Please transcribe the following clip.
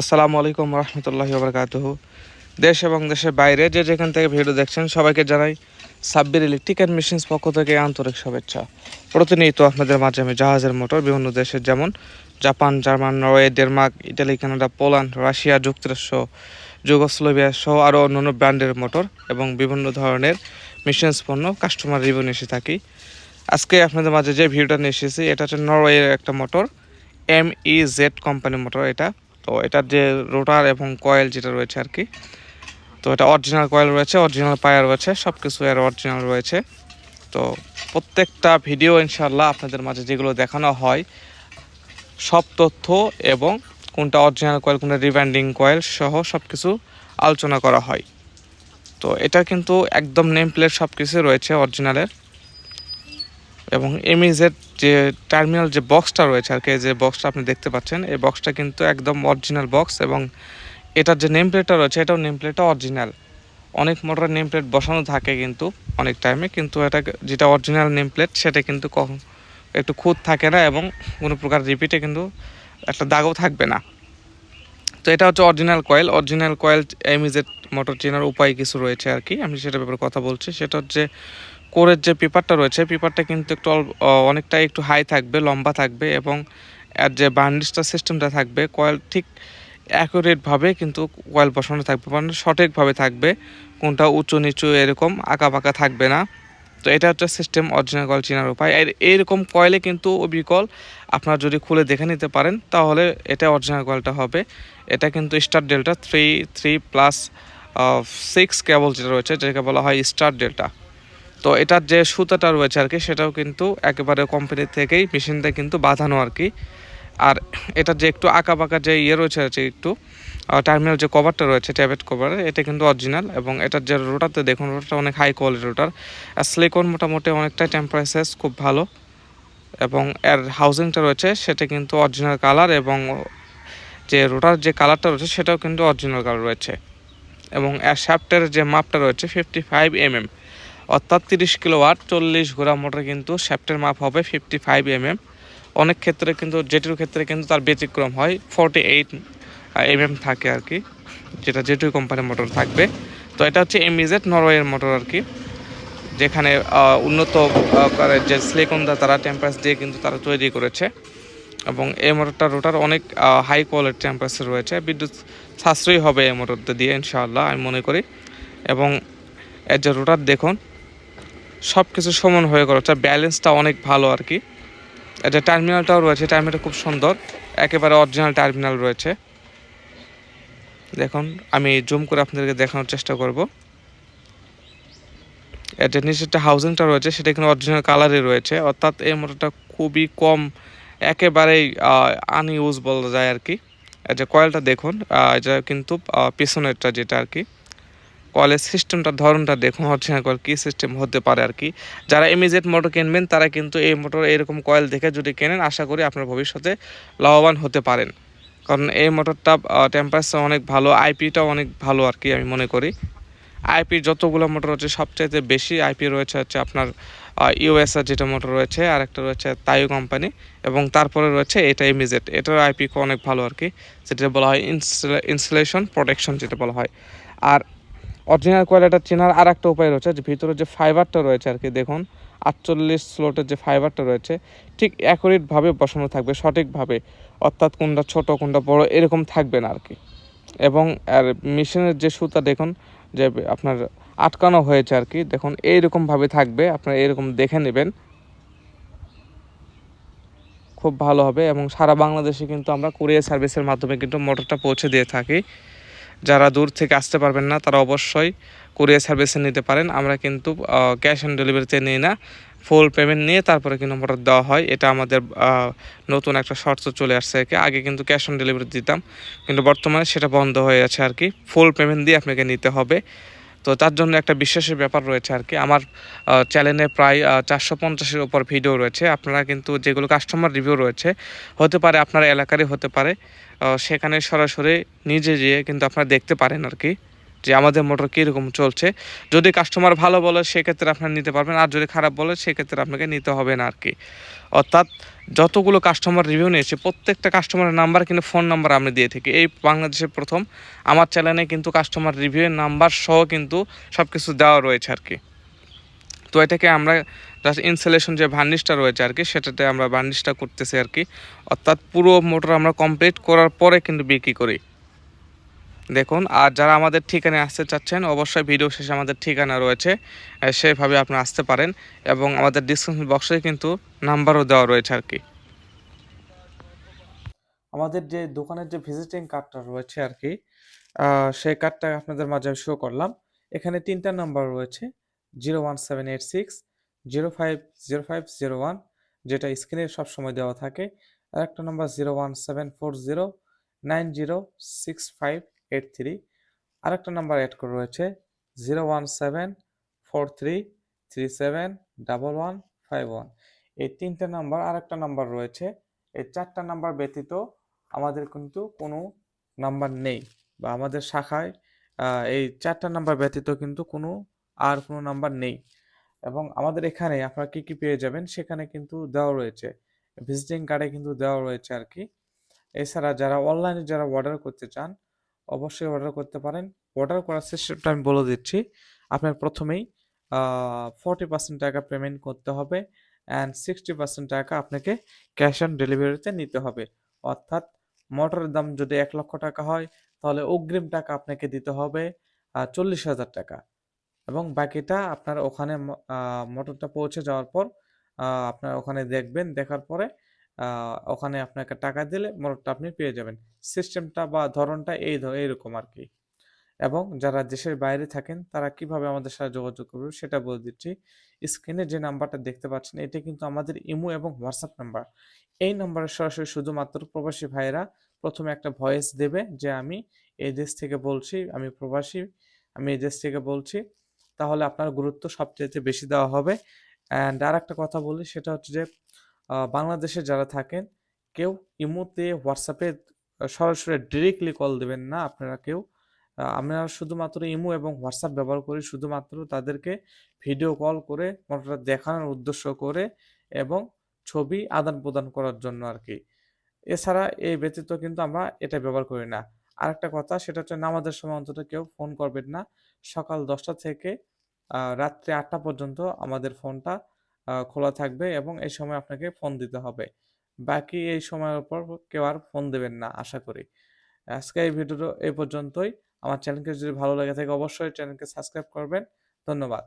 আসসালামু আলাইকুম রহমতুল্লাহি বরকাতুহ। দেশ এবং দেশের বাইরে যে যেখান থেকে ভিডিও দেখছেন সবাইকে জানাই সাব্বির ইলেকট্রিক অ্যান্ড মেশিনস পক্ষ থেকে আন্তরিক শুভেচ্ছা। প্রতিনিয়ত আপনাদের মাঝে আমি জাহাজের মোটর, বিভিন্ন দেশের যেমন Japan, German, Norway, Denmark, Italy, Canada, Poland, Russia, যুক্তরাষ্ট্র, যুগোস্লোভিয়া সহ আরও অন্যান্য ব্র্যান্ডের মোটর এবং বিভিন্ন ধরনের মেশিনস পণ্য কাস্টমার রিভিউ এসে থাকি। আজকে আপনাদের মাঝে যে ভিডিওটা নিয়ে এসেছি, এটা হচ্ছে নরওয়ের একটা মোটর এম ই জেড কোম্পানির মোটর এটা। তো এটার যে রোটার এবং কয়েল যেটা রয়েছে আর কি, তো এটা অরিজিনাল কয়েল রয়েছে অরিজিনাল পায়ার রয়েছে সব কিছু এর অরিজিনাল রয়েছে। তো প্রত্যেকটা ভিডিও ইনশাল্লাহ আপনাদের মাঝে যেগুলো দেখানো হয়, সব তথ্য এবং কোনটা অরিজিনাল কয়েল, কোনটা রিব্যান্ডিং কয়েল সহ সব কিছু আলোচনা করা হয়। তো এটা কিন্তু একদম নেম প্লেট সব কিছু রয়েছে অরিজিনালের এবং এমিজের যে টার্মিনাল যে বক্সটা রয়েছে আর কি যে বক্সটা আপনি দেখতে পাচ্ছেন, এই বক্সটা কিন্তু একদম অরিজিনাল বক্স এবং এটার যে নেম প্লেটটা রয়েছে, এটাও নেম প্লেটটা অরিজিনাল অনেক মোটরের নেম প্লেট বসানো থাকে কিন্তু অনেক টাইমে কিন্তু এটা যেটা অরিজিনাল নেম প্লেট সেটা কিন্তু কখন একটু খুঁত থাকে না এবং কোনো প্রকার রিপিটে কিন্তু একটা দাগও থাকবে না। তো এটা হচ্ছে original coil original coil M E Z motor চেনার উপায় কিছু রয়েছে আর কি, আমি সেটার ব্যাপারে কথা বলছি। সেটা হচ্ছে কোরের যে পেপারটা রয়েছে, পেপারটা কিন্তু একটু অনেকটা একটু হাই থাকবে, লম্বা থাকবে এবং এর যে বার্নিশটা সিস্টেমটা থাকবে কয়েল ঠিক অ্যাকুরেটভাবে কিন্তু কয়েল বসানো থাকবে মানে সঠিকভাবে থাকবে। কোনটা উঁচু, নিচু এরকম আঁকা বাঁকা থাকবে না। তো এটা হচ্ছে সিস্টেম অরিজিনাল কয়েল চেনার উপায়। আর এইরকম কয়েলে কিন্তু অবিকল আপনারা যদি খুলে দেখে নিতে পারেন, তাহলে এটা অরিজিনাল কয়েলটা হবে। এটা কিন্তু star delta three three plus six cable যেটা রয়েছে, যেটাকে বলা হয় স্টার ডেল্টা তো এটার যে সুতাটা রয়েছে আর কি, সেটাও কিন্তু একেবারে কোম্পানি থেকেই মেশিনটা কিন্তু বাঁধানো আর কি। আর এটার যে একটু আঁকা বাঁকা যে ইয়ে রয়েছে আছে একটু টার্মিনাল যে কভারটা রয়েছে ট্যাবেট কভার এটা কিন্তু অরিজিনাল এবং এটার যে রোটারতে দেখুন রোটারটা অনেক হাই কোয়ালিটি রোটার আর স্লিকন মোটামুটি অনেকটা টেম্পারেচার খুব ভালো এবং এর হাউজিংটা রয়েছে, সেটা কিন্তু অরিজিনাল কালার এবং যে রোটার যে কালারটা রয়েছে, সেটাও কিন্তু অরিজিনাল কালার রয়েছে। এবং এর শ্যাফটের যে মাপটা রয়েছে ফিফটি ফাইভ এমএম অর্থাৎ তিরিশ কিলো ওয়াট চল্লিশ ঘোড়া মোটর কিন্তু শ্যাফটের মাপ হবে ফিফটি ফাইভ এমএম অনেক ক্ষেত্রে কিন্তু, জেটির ক্ষেত্রে কিন্তু তার ব্যতিক্রম হয় ফর্টি এইট এমএম থাকে আর কি, যেটা জেটু কোম্পানির মোটর থাকবে। তো এটা হচ্ছে এমিজেড নরওয়ের মোটর আর কি, যেখানে উন্নত যে স্লেকন্দা তারা টেম্পারেস দিয়ে কিন্তু তারা তৈরি করেছে। এবং এই মোটরটা রোটার অনেক হাই কোয়ালিটি টেম্পারেচার রয়েছে। বিদ্যুৎ সাশ্রয়ী হবে এই মোটরটা দিয়ে, ইনশাআল্লাহ, আমি মনে করি। এবং এর যে রোটার দেখুন সব কিছু সমান হয়ে গেছে ব্যালেন্সটা অনেক ভালো আর কি। এটা টার্মিনালটাও রয়েছে টার্মিনালটা খুব সুন্দর। একেবারে অরিজিনাল টার্মিনাল রয়েছে। দেখুন, আমি জুম করে আপনাদেরকে দেখানোর চেষ্টা করব। এর যে নিচেরটা হাউজিংটা রয়েছে, সেটা এখানে অরিজিনাল কালারে রয়েছে। অর্থাৎ এই মোটরটা খুবই কম, একেবারেই আনইউজ বলা যায় আর কি। যে কয়েলটা দেখুন এটা কিন্তু পিছনেরটা যেটা আর কি। কলের সিস্টেমটা, ধরনটা দেখুন অরিজিনাল কল কী সিস্টেম হতে পারে আর কি। যারা ইমিজিয়েট মোটর কিনবেন, তারা কিন্তু এই মোটর এরকম কয়েল দেখে যদি কেনেন, আশা করি আপনার ভবিষ্যতে লাভবান হতে পারেন। কারণ এই মোটরটা টেম্পারেচার অনেক ভালো আইপিটাও অনেক ভালো আর কি আমি মনে করি। আইপি যতগুলো মোটর হচ্ছে সবচাইতে বেশি আইপি রয়েছে হচ্ছে আপনার ইউএসআর যেটা মোটর রয়েছে, আর একটা রয়েছে তাইও কোম্পানি এবং তারপরে রয়েছে এটা এমিজেট এটার আইপি অনেক ভালো আর কি, যেটা বলা হয় ইনস্টলেশন প্রোটেকশন যেটা বলা হয়। আর অরিজিনাল কোয়ালিটা চেনার আর একটা উপায় রয়েছে, যে ভিতরে যে ফাইবারটা রয়েছে আর কি, দেখুন, আটচল্লিশ স্লোটের যে ফাইবারটা রয়েছে, ঠিক অ্যাকুরেটভাবে বসানো থাকবে, সঠিকভাবে, অর্থাৎ কোনটা ছোট, কোনটা বড়, এরকম থাকবে না আর কি। এবং আর মেশিনের যে সুতা, দেখুন, যে আপনার আটকানো হয়েছে আর কি, দেখুন, এইরকমভাবে থাকবে, আপনারা এরকম দেখে নেবেন। খুব ভালো হবে এবং সারা বাংলাদেশে কিন্তু আমরা কুরিয়ার সার্ভিসের মাধ্যমে কিন্তু মোটরটা পৌঁছে দিয়ে থাকি। যারা দূর থেকে আসতে পারবেন না, তারা অবশ্যই কুরিয়ার সার্ভিসে নিতে পারেন। আমরা কিন্তু ক্যাশ অন ডেলিভারিতে নিই না। ফুল পেমেন্ট নিয়ে তারপরে কিন্তু অর্ডার দেওয়া হয়। এটা আমাদের নতুন একটা শর্ত চলে আসছে আর আগে কিন্তু ক্যাশ অন ডেলিভারি দিতাম, কিন্তু বর্তমানে সেটা বন্ধ হয়ে আছে আর কি। ফুল পেমেন্ট দিয়ে আপনাকে নিতে হবে। তো তার জন্য একটা বিশ্বাসের ব্যাপার রয়েছে আর কি। আমার চ্যানেলে প্রায় চারশো পঞ্চাশের ওপর ভিডিও রয়েছে। আপনারা কিন্তু যেগুলো কাস্টমার রিভিউ রয়েছে, হতে পারে আপনার এলাকারই হতে পারে সেখানে সরাসরি নিজে যেয়ে কিন্তু আপনারা দেখতে পারেন আর কি। যে আমাদের মোটর কীরকম চলছে। যদি কাস্টমার ভালো বলে, সেক্ষেত্রে আপনার নিতে পারবেন। আর যদি খারাপ বলে, সেক্ষেত্রে আপনাকে নিতে হবে না আর কি অর্থাৎ যতগুলো কাস্টমার রিভিউ নিয়েছে, প্রত্যেকটা কাস্টমারের নাম্বার কিন্তু ফোন নাম্বার আমি দিয়ে থাকি। এই বাংলাদেশের প্রথম। আমার চ্যানেলে কিন্তু কাস্টমার রিভিউয়ের নাম্বার সহ কিন্তু সব কিছু দেওয়া রয়েছে আর কি তো এটাকে আমরা জাস্ট ইনস্টলেশন যে ভার্নিশটা রয়েছে আর কি সেটাতে আমরা ভার্নিশটা করতেছি আর কি অর্থাৎ পুরো মোটর আমরা কমপ্লিট করার পরে কিন্তু বিক্রি করি। দেখুন, আর যারা আমাদের ঠিকানায় আসতে চাচ্ছেন, অবশ্যই ভিডিও শেষে আমাদের ঠিকানা রয়েছে সেভাবে আপনি আসতে পারেন এবং আমাদের ডিসক্রিপশন বক্সে কিন্তু নাম্বারও দেওয়া রয়েছে আর কি। আমাদের যে দোকানের যে ভিজিটিং কার্ডটা রয়েছে আর কি সেই কার্ডটা আপনাদের মাঝে শো করলাম। এখানে তিনটা নাম্বার রয়েছে zero one seven eight six zero five zero five zero one যেটা স্ক্রিনে সবসময় দেওয়া থাকে। আর একটা number zero one seven four zero nine zero six five eight three আরেকটা নাম্বার অ্যাড করে রয়েছে zero one seven four three three seven double one five one এই তিনটা নাম্বার আরেকটা নাম্বার রয়েছে। এই চারটা নাম্বার ব্যতীত আমাদের কিন্তু কোনো নাম্বার নেই বা আমাদের শাখায় এই চারটা নাম্বার ব্যতীত কিন্তু কোনো আর কোনো নাম্বার নেই। এবং আমাদের এখানে আপনারা কী কী পেয়ে যাবেন সেখানে কিন্তু দেওয়া রয়েছে। ভিজিটিং কার্ডে কিন্তু দেওয়া রয়েছে আর কি। এছাড়া যারা অনলাইনে যারা অর্ডার করতে চান অবশ্যই অর্ডার করতে পারেন। অর্ডার করার সিস্টেমটা আমি বলে দিচ্ছি। আপনার প্রথমেই ফর্টি পার্সেন্ট টাকা পেমেন্ট করতে হবে অ্যান্ড সিক্সটি পার্সেন্ট টাকা আপনাকে ক্যাশ অন ডেলিভারিতে নিতে হবে। অর্থাৎ মোটরের দাম যদি এক লক্ষ টাকা হয়, তাহলে অগ্রিম টাকা আপনাকে দিতে হবে চল্লিশ হাজার টাকা। এবং বাকিটা আপনার ওখানে মোটরটা পৌঁছে যাওয়ার পর আপনার ওখানে দেখবেন, দেখার পরে ওখানে আপনাকে টাকা দিলে মোটরটা আপনি পেয়ে যাবেন। সিস্টেমটা বা ধরনটা এই এইরকম আর কি এবং যারা দেশের বাইরে থাকেন, তারা কীভাবে আমাদের সাথে যোগাযোগ করবে সেটা বলে দিচ্ছি। স্ক্রিনে যে নাম্বারটা দেখতে পাচ্ছেন, এটা কিন্তু আমাদের ইমো এবং হোয়াটসঅ্যাপ নাম্বার। এই নাম্বারে সরাসরি শুধুমাত্র প্রবাসী ভাইয়েরা প্রথমে একটা ভয়েস দেবে যে, আমি এই দেশ থেকে বলছি, আমি প্রবাসী, আমি এই দেশ থেকে বলছি। তাহলে আপনার গুরুত্ব সবচেয়ে বেশি দেওয়া হবে। অ্যান্ড আর একটা কথা বলি, সেটা হচ্ছে যে বাংলাদেশে যারা থাকেন, কেউ ইমোতে, হোয়াটসঅ্যাপে সরাসরি ডিরেক্টলি কল দেবেন না। আপনারা কেউ আমরা শুধুমাত্র ইমো এবং হোয়াটসঅ্যাপ ব্যবহার করি, শুধুমাত্র তাদেরকে ভিডিও কল করে মোটরটা দেখানোর উদ্দেশ্য করে এবং ছবি আদান প্রদান করার জন্য আর কি এছাড়া এই ব্যতীত কিন্তু আমরা এটা ব্যবহার করি না। আরেকটা কথা, সেটা হচ্ছে নামাজের সময় অন্তত কেউ ফোন করবেন না। সকাল দশটা থেকে রাত্রি আটটা পর্যন্ত আমাদের ফোনটা খোলা থাকবে এবং এই সময় আপনাকে ফোন দিতে হবে। বাকি এই সময়ের উপর কেউ আর ফোন দেবেন না, আশা করি। আজকে এই ভিডিওটা এই পর্যন্তই। আমার চ্যানেলকে যদি ভালো লেগে থাকে অবশ্যই চ্যানেলকে সাবস্ক্রাইব করবেন। ধন্যবাদ।